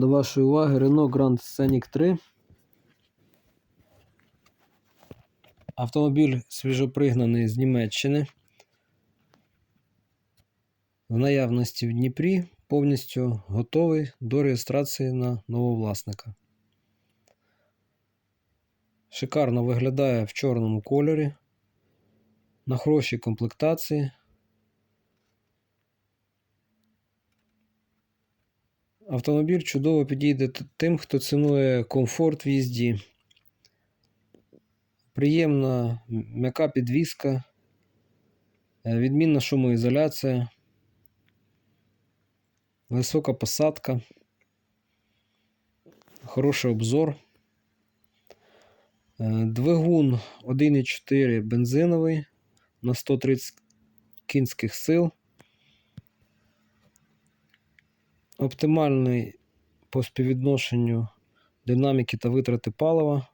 До вашої уваги Renault Grand Scenic 3. Автомобіль свіжопригнаний з Німеччини. В наявності в Дніпрі повністю готовий до реєстрації на нового власника. Шикарно виглядає в чорному кольорі. На хорошій комплектації. Автомобіль чудово підійде тим, хто цінує комфорт в їзді. Приємна м'яка підвіска, е, відмінна шумоізоляція, висока посадка, хороший обзор. Е, Двигун 1,4 бензиновий на 130 кінських сил. Оптимальний по співвідношенню динаміки та витрати палива.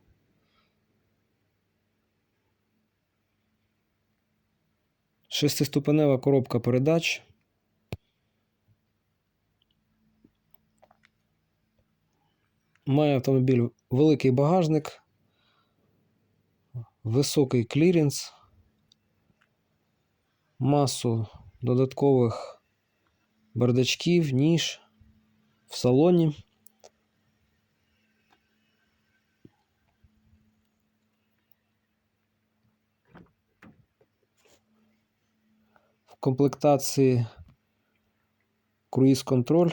Шестиступенева коробка передач. Має автомобіль великий багажник, високий кліренс, масу додаткових бардачків, ніж в салоні. В комплектації круїз-контроль,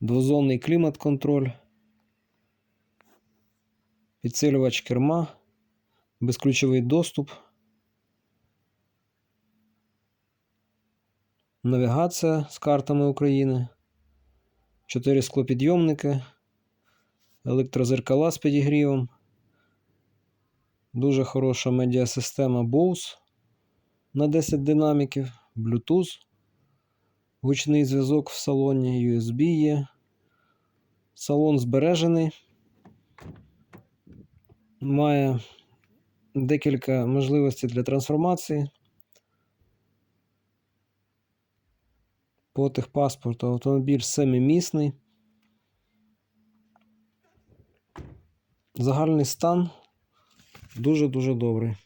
двозонний клімат-контроль, підсилювач керма, безключовий доступ, навігація з картами України, 4 склопідйомники, електрозеркала з підігрівом, дуже хороша медіасистема Bose на 10 динаміків, Bluetooth, гучний зв'язок в салоні, USB є. Салон збережений. Має декілька можливостей для трансформації. По техпаспорту автомобіль семимісний. Загальний стан дуже-дуже добрий.